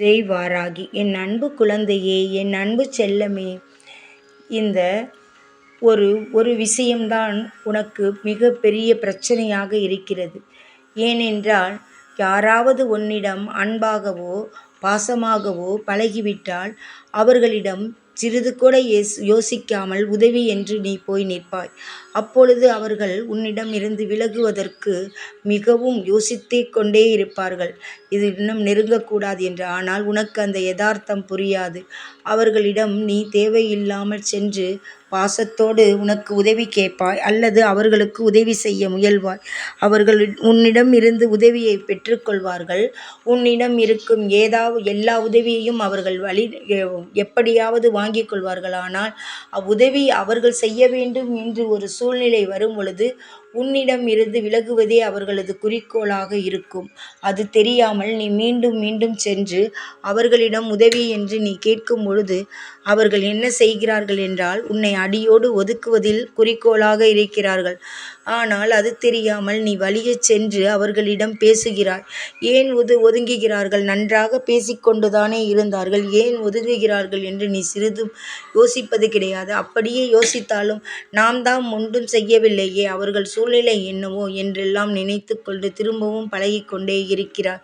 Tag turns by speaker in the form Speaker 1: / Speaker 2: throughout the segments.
Speaker 1: ஜெய் வாராகி என் அன்பு குழந்தையே என் அன்பு செல்லமே இந்த ஒரு ஒரு விஷயம்தான் உனக்கு மிக பெரிய பிரச்சனையாக இருக்கிறது. ஏனென்றால் யாராவது உன்னிடம் அன்பாகவோ பாசமாகவோ பழகிவிட்டால் அவர்களிடம் சிறிது கூட யோசிக்காமல் உதவி என்று நீ போய் நிற்பாய். அப்பொழுது அவர்கள் உன்னிடம் இருந்து விலகுவதற்கு மிகவும் யோசித்தே கொண்டே இருப்பார்கள். இது இன்னும் நெருங்கக்கூடாது என்று. ஆனால் உனக்கு அந்த யதார்த்தம் புரியாது. அவர்களிடம் நீ தேவையில்லாமல் சென்று பாசத்தோடு உனக்கு உதவி கேட்பாய் அல்லது அவர்களுக்கு உதவி செய்ய முயல்வாய். அவர்கள் உன்னிடம் இருந்து உதவியை பெற்றுக்கொள்வார்கள். உன்னிடம் இருக்கும் ஏதாவது எல்லா உதவியையும் அவர்கள் வழி எப்படியாவது வாங்கிக் கொள்வார்கள். ஆனால் அவ்வுதவி அவர்கள் செய்ய வேண்டும் என்று ஒரு சூழ்நிலை வரும் பொழுது உன்னிடம் இருந்து விலகுவதே அவர்களது குறிக்கோளாக இருக்கும். அது தெரியாமல் நீ மீண்டும் மீண்டும் சென்று அவர்களிடம் உதவி என்று நீ கேட்கும் பொழுது அவர்கள் என்ன செய்கிறார்கள் என்றால் உன்னை அடியோடு ஒதுக்குவதில் குறிக்கோளாக இருக்கிறார்கள். ஆனால் அது தெரியாமல் நீ வழியச் சென்று அவர்களிடம் பேசுகிறாய். ஏன் ஒது ஒதுங்குகிறார்கள்? நன்றாக பேசிக்கொண்டுதானே இருந்தார்கள். ஏன் ஒதுங்குகிறார்கள் என்று நீ சிறிதும் யோசிப்பது கிடையாது. அப்படியே யோசித்தாலும் நாம் தான் ஒன்றும் செய்யவில்லையே. அவர்கள் சூழ்நிலை என்னவோ என்றெல்லாம் நினைத்து கொண்டு திரும்பவும் பழகிக்கொண்டே இருக்கிறார்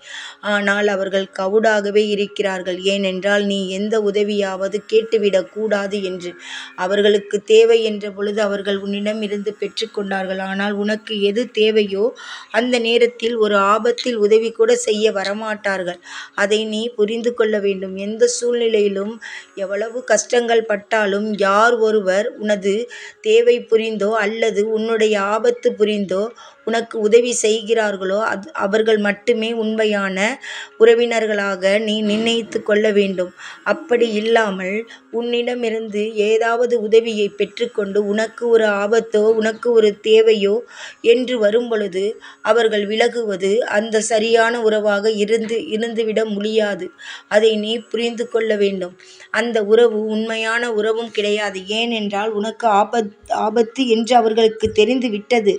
Speaker 1: ஆனால் அவர்கள் கவுடாகவே இருக்கிறார்கள். ஏனென்றால் நீ எந்த உதவியாவது கேட்டுவிடக் கூடாது என்று. அவர்களுக்கு தேவை என்ற பொழுது அவர்கள் உன்னிடம் இருந்து பெற்றுக்கொண்டார்கள் ஆனால் உனக்கு எது தேவையோ அந்த நேரத்தில் ஒரு ஆபத்தில் உதவி கூட செய்ய வரமாட்டார்கள். அதை நீ புரிந்து கொள்ள வேண்டும். எந்த சூழ்நிலையிலும் எவ்வளவு கஷ்டங்கள் பட்டாலும் யார் ஒருவர் உனது தேவை புரிந்தோ அல்லது உன்னுடைய ஆபத்து புரிந்தோ உனக்கு உதவி செய்கிறார்களோ அது அவர்கள் மட்டுமே உண்மையான உறவினர்களாக நீ நிர்ணயித்து கொள்ள வேண்டும். அப்படி இல்லாமல் உன்னிடமிருந்து ஏதாவது உதவியை பெற்றுக்கொண்டு உனக்கு ஒரு ஆபத்தோ உனக்கு ஒரு தேவையோ என்று வரும் பொழுது அவர்கள் விலகுவது அந்த சரியான உறவாக இருந்து இருந்துவிட முடியாது. அதை நீ புரிந்து கொள்ள வேண்டும். அந்த உறவு உண்மையான உறவும் கிடையாது. ஏனென்றால் உனக்கு ஆபத் ஆபத்து என்று அவர்களுக்கு தெரிந்து விட்டது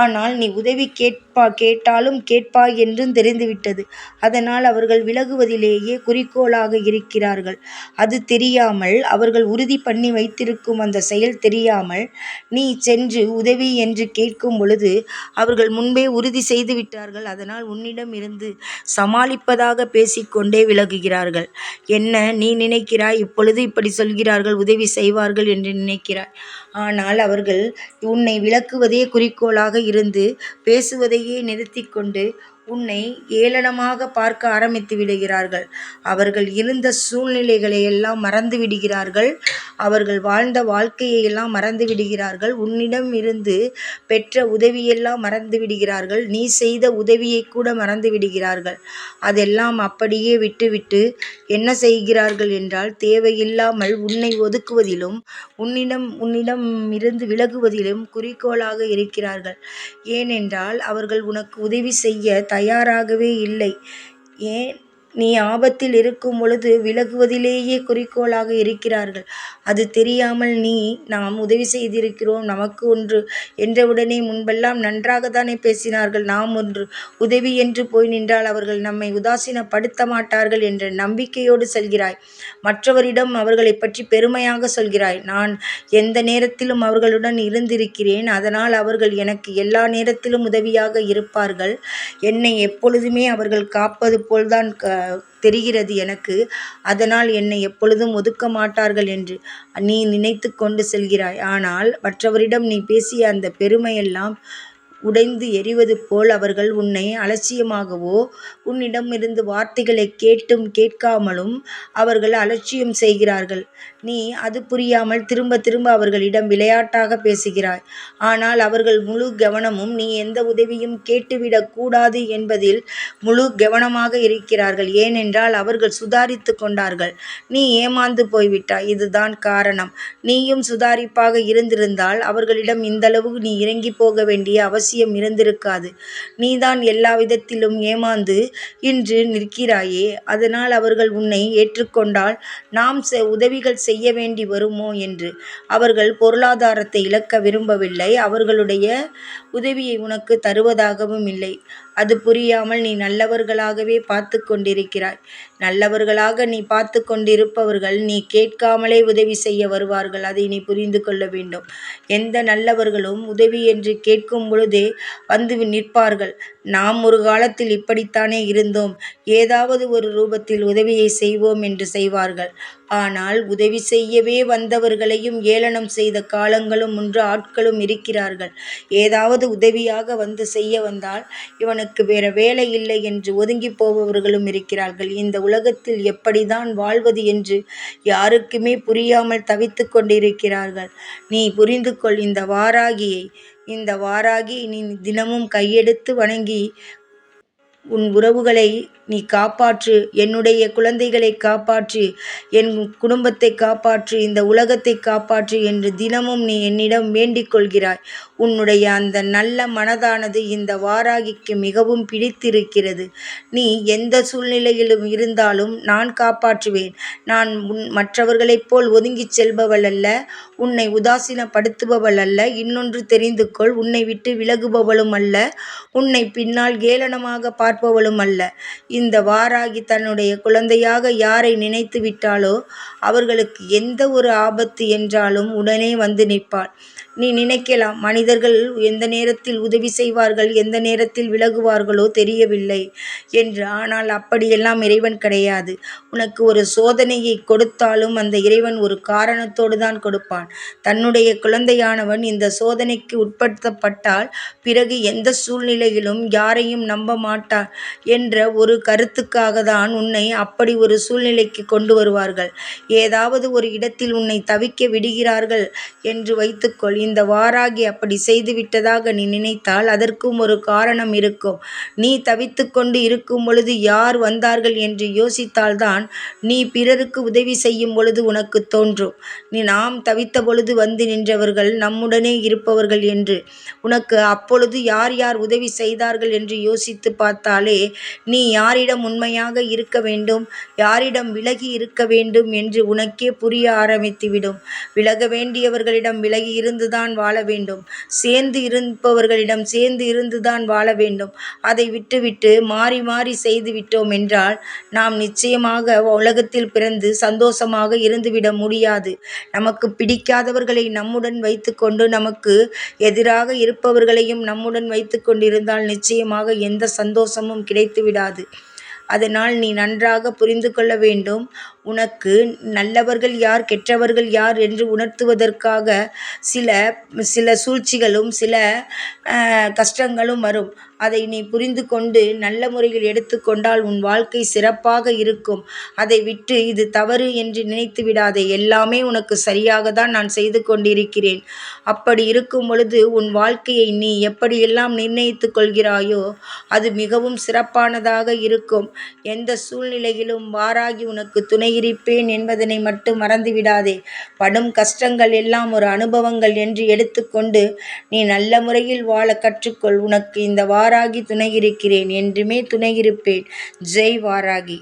Speaker 1: ஆனால் நீ உதவி கேட்பா கேட்டாலும் கேட்பாய் என்றும் தெரிந்துவிட்டது. அதனால் அவர்கள் விலகுவதிலேயே குறிக்கோளாக இருக்கிறார்கள். அது தெரியாமல் அவர்கள் உறுதி பண்ணி வைத்திருக்கும் அந்த செயல் தெரியாமல் நீ சென்று உதவி என்று கேட்கும் பொழுது அவர்கள் முன்பே உறுதி செய்து விட்டார்கள். அதனால் உன்னிடம் இருந்து சமாளிப்பதாக பேசிக்கொண்டே விலகுகிறார்கள். என்ன நீ நினைக்கிறாய்? இப்பொழுது இப்படி சொல்கிறார்கள் உதவி செய்வார்கள் என்று நினைக்கிறாய். ஆனால் அவர்கள் உன்னை விலக்குவதே குறிக்கோளாக இருந்து பேசுவதையே நிறுத்திக் கொண்டு உன்னை ஏளனமாக பார்க்க ஆரம்பித்து விடுகிறார்கள். அவர்கள் இருந்த சூழ்நிலைகளை எல்லாம் மறந்து விடுகிறார்கள். அவர்கள் வாழ்ந்த வாழ்க்கையை எல்லாம் மறந்து விடுகிறார்கள். உன்னிடம் இருந்து பெற்ற உதவியெல்லாம் மறந்து விடுகிறார்கள். நீ செய்த உதவியை கூட மறந்து விடுகிறார்கள். அதெல்லாம் அப்படியே விட்டுவிட்டு என்ன செய்கிறார்கள் என்றால் தேவையில்லாமல் உன்னை ஒதுக்குவதிலும் உன்னிடம் உன்னிடம் இருந்து விலகுவதிலும் குறிக்கோளாக இருக்கிறார்கள். ஏனென்றால் அவர்கள் உனக்கு உதவி செய்ய தயாராகவே இல்லை. ஏன்? நீ ஆபத்தில் இருக்கும் பொழுது விலகுவதிலேயே குறிக்கோளாக இருக்கிறார்கள். அது தெரியாமல் நீ நாம் உதவி செய்திருக்கிறோம் நமக்கு ஒன்று என்றவுடனே முன்பெல்லாம் நன்றாக தானே பேசினார்கள் நாம் ஒன்று உதவி என்று போய் நின்றால் அவர்கள் நம்மை உதாசீனப்படுத்த மாட்டார்கள் என்ற நம்பிக்கையோடு செல்கிறாய். மற்றவரிடம் அவர்களை பற்றி பெருமையாக சொல்கிறாய். நான் எந்த நேரத்திலும் அவர்களுடன் இருந்திருக்கிறேன் அதனால் அவர்கள் எனக்கு எல்லா நேரத்திலும் உதவியாக இருப்பார்கள். என்னை எப்பொழுதுமே அவர்கள் காப்பது போல்தான் க தெரிகிறது எனக்கு. அதனால் என்னை எப்பொழுதும் ஒதுக்க மாட்டார்கள் என்று நீ நினைத்து கொண்டு செல்கிறாய். ஆனால் மற்றவரிடம் நீ பேசிய அந்த பெருமையெல்லாம் உடைந்து எரிவது போல் அவர்கள் உன்னை அலட்சியமாகவோ உன்னிடமிருந்து வார்த்தைகளை கேட்டும் கேட்காமலும் அவர்கள் அலட்சியம் செய்கிறார்கள். நீ அது புரியாமல் திரும்ப திரும்ப அவர்களிடம் விளையாட்டாக பேசுகிறாய். ஆனால் அவர்கள் முழு கவனமும் நீ எந்த உதவியும் கேட்டுவிடக் கூடாது என்பதில் முழு கவனமாக இருக்கிறார்கள். ஏனென்றால் அவர்கள் சுதாரித்து கொண்டார்கள். நீ ஏமாந்து போய்விட்டாய். இதுதான் காரணம். நீயும் சுதாரிப்பாக இருந்திருந்தால் அவர்களிடம் இந்தளவு நீ இறங்கி போக வேண்டிய அவசியம் இருந்திருக்காது. நீதான் எல்லா விதத்திலும் ஏமாந்து இன்று நிற்கிறாயே. அதனால் அவர்கள் உன்னை ஏற்றுக்கொண்டால் நாம் உதவிகள் செய்ய வேண்டி வருமோ என்று. அவர்கள் பொருளாதாரத்தை இழக்க விரும்பவில்லை. அவர்களுடைய உதவியை உனக்கு தருவதாகவும் இல்லை. அது புரியாமல் நீ நல்லவர்களாகவே பார்த்து கொண்டிருக்கிறாய். நல்லவர்களாக நீ பார்த்து கொண்டிருப்பவர்கள் நீ கேட்காமலே உதவி செய்ய வருவார்கள். அதை நீ புரிந்து கொள்ள வேண்டும். எந்த நல்லவர்களும் உதவி என்று கேட்கும் பொழுதே வந்து நிற்பார்கள். நாம் ஒரு காலத்தில் இப்படித்தானே இருந்தோம். ஏதாவது ஒரு ரூபத்தில் உதவியை செய்வோம் என்று செய்வார்கள். ஆனால் உதவி செய்யவே வந்தவர்களையும் ஏளனம் செய்த காலங்களும் உண்டு ஆட்களும் இருக்கிறார்கள். ஏதாவது உதவியாக வந்து செய்ய வந்தால் இவனுக்கு வேற வேலை இல்லை என்று ஒதுங்கி போபவர்களும் இருக்கிறார்கள். இந்த உலகத்தில் எப்படிதான் வாழ்வது என்று யாருக்குமே புரியாமல் தவித்து கொண்டிருக்கிறார்கள். நீ புரிந்து கொள் இந்த வாராகியை. இந்த வாராகி நீ தினமும் கையெடுத்து வணங்கி உன் உறவுகளை நீ காப்பாற்று என்னுடைய குழந்தைகளை காப்பாற்று என் குடும்பத்தை காப்பாற்று இந்த உலகத்தை காப்பாற்று என்று தினமும் நீ என்னிடம் வேண்டிக் கொள்கிறாய். உன்னுடைய அந்த நல்ல மனதானது இந்த வாராகிக்கு மிகவும் பிடித்திருக்கிறது. நீ எந்த சூழ்நிலையிலும் இருந்தாலும் நான் காப்பாற்றுவேன். நான் உன் மற்றவர்களைப் போல் ஒதுங்கிச் செல்பவள் அல்ல உன்னை உதாசீனப்படுத்துபவள் அல்ல இன்னொன்று தெரிந்து கொள் உன்னை விட்டு விலகுபவளும் அல்ல. உன்னை பின்னால் கேளனமாக பார்ப்பவளும் அல்ல. இந்த வாராகி தன்னுடைய குழந்தையாக யாரை நினைத்து விட்டாளோ அவர்களுக்கு எந்த ஒரு ஆபத்து என்றாலும் உடனே வந்து நிற்பாள். நீ நினைக்கலாம் மனிதர்கள் எந்த நேரத்தில் உதவி செய்வார்கள் எந்த நேரத்தில் விலகுவார்களோ தெரியவில்லை என்று. ஆனால் அப்படியெல்லாம் இறைவன் கிடையாது. உனக்கு ஒரு சோதனையை கொடுத்தாலும் அந்த இறைவன் ஒரு காரணத்தோடு தான் கொடுப்பான். தன்னுடைய குழந்தையானவன் இந்த சோதனைக்கு உட்படுத்தப்பட்டால் பிறகு எந்த சூழ்நிலையிலும் யாரையும் நம்ப மாட்டான் என்ற ஒரு கருத்துக்காக தான் உன்னை அப்படி ஒரு சூழ்நிலைக்கு கொண்டு வருவார்கள். ஏதாவது ஒரு இடத்தில் உன்னை தவிக்க விடுகிறார்கள் என்று வைத்துக்கொள். இந்த வாராகி அப்படி செய்துவிட்டதாக நீ நினைத்தால் அதற்கும் ஒரு காரணம் இருக்கும். நீ தவித்து கொண்டு இருக்கும் பொழுது யார் வந்தார்கள் என்று யோசித்தால்தான் நீ பிறருக்கு உதவி செய்யும் பொழுது உனக்கு தோன்றும். நீ நாம் தவித்த பொழுது வந்து நின்றவர்கள் நம்முடனே இருப்பவர்கள் என்று. உனக்கு அப்பொழுது யார் யார் உதவி செய்தார்கள் என்று யோசித்து பார்த்தாலே நீ யாரிடம் உண்மையாக இருக்க வேண்டும் யாரிடம் விலகி இருக்க வேண்டும் என்று உனக்கே புரிய ஆரம்பித்துவிடும். விலக வேண்டியவர்களிடம் விலகி இருந்துதான் வாழ வேண்டும். சேர்ந்து இருப்பவர்களிடம் சேர்ந்து இருந்துதான் வாழ வேண்டும். அதை விட்டுவிட்டு மாறி மாறி செய்து விட்டோம் என்றால் நாம் நிச்சயமாக உலகத்தில் பிறந்து சந்தோஷமாக இருந்துவிட முடியாது. நமக்கு பிடிக்காதவர்களை நம்முடன் வைத்துக்கொண்டு நமக்கு எதிராக இருப்பவர்களையும் நம்முடன் வைத்து கொண்டிருந்தால் நிச்சயமாக எந்த சந்தோஷமும் கிடைத்து விடாது அதனால் நீ நன்றாக புரிந்து கொள்ள வேண்டும். உனக்கு நல்லவர்கள் யார் கெட்டவர்கள் யார் என்று உணர்த்துவதற்காக சில சில சூழ்ச்சிகளும் சில கஷ்டங்களும் வரும். அதை நீ புரிந்து கொண்டு நல்ல முறையில் எடுத்துக்கொண்டால் உன் வாழ்க்கை சிறப்பாக இருக்கும். அதை விட்டு இது தவறு என்று நினைத்து விடாதே. எல்லாமே உனக்கு சரியாக தான் நான் செய்து கொண்டிருக்கிறேன். அப்படி இருக்கும் பொழுது உன் வாழ்க்கையை நீ எப்படியெல்லாம் நிர்ணயித்து கொள்கிறாயோ அது மிகவும் சிறப்பானதாக இருக்கும். எந்த சூழ்நிலையிலும் வாராகி உனக்கு துணையிருப்பேன் என்பதனை மட்டும் மறந்துவிடாதே படும் கஷ்டங்கள் எல்லாம் ஒரு அனுபவங்கள் என்று எடுத்துக்கொண்டு நீ நல்ல முறையில் வாழ கற்றுக்கொள். உனக்கு இந்த வாராகி துணையிருக்கிறேன் என்றுமே துணையிருப்பேன். ஜெய் வாராகி.